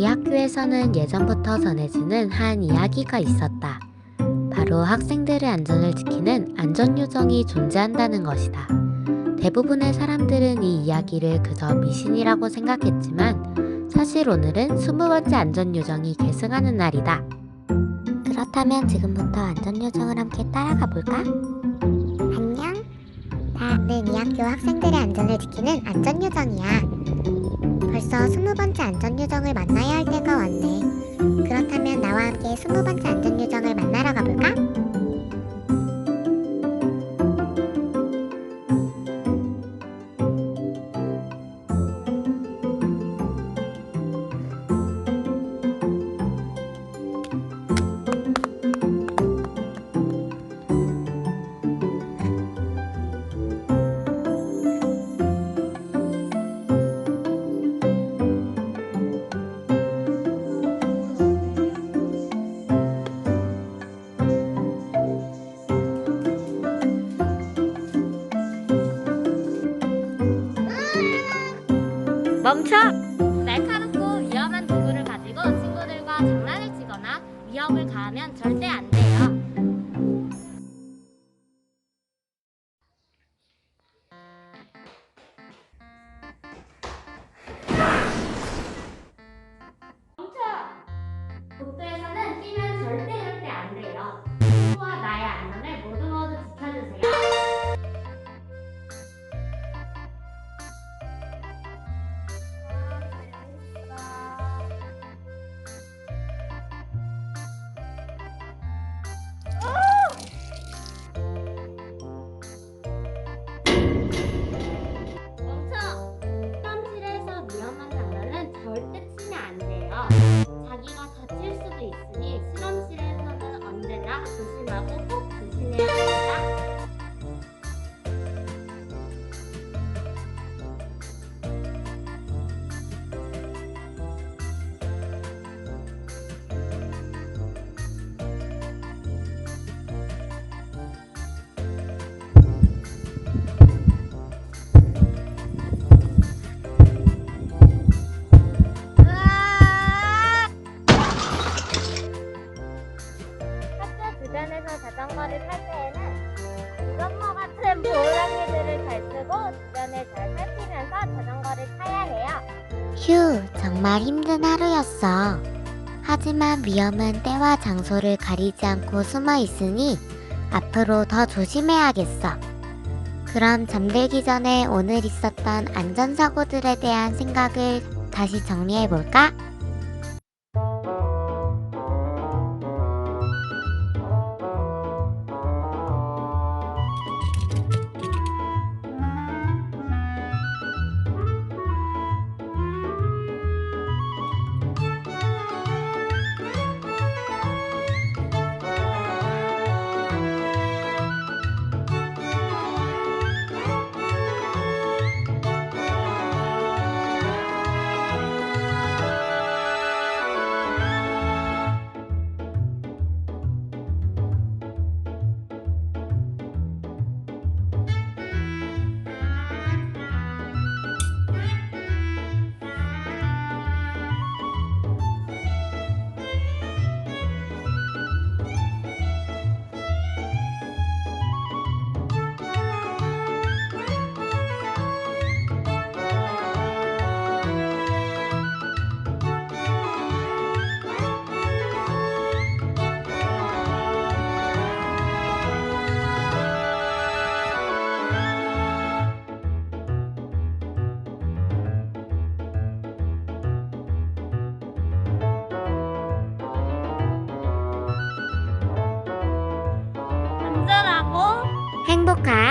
이 학교에서는 예전부터 전해지는 한 이야기가 있었다. 바로 학생들의 안전을 지키는 안전요정이 존재한다는 것이다. 대부분의 사람들은 이 이야기를 그저 미신이라고 생각했지만 사실 오늘은 20번째 안전요정이 계승하는 날이다. 그렇다면 지금부터 안전요정을 함께 따라가 볼까? 안녕. 나는 이 학교 학생들의 안전을 지키는 안전요정이야. 벌써 스무 번째 안전 요정을 만나야 할 때가 왔네. 그렇다면 나와 함께 스무 번째 안전 멈춰! 날카롭고 위험한 도구를 가지고 친구들과 장난을 치거나 위협을 가하면 절대 안 돼요. 있으니 실험실에서는 언제나 조심하고 꼭 조심해야 합니다. 자전거를 타야 해요. 휴, 정말 힘든 하루였어. 하지만 위험은 때와 장소를 가리지 않고 숨어 있으니 앞으로 더 조심해야겠어. 그럼 잠들기 전에 오늘 있었던 안전사고들에 대한 생각을 다시 정리해볼까? 안전하고 행복한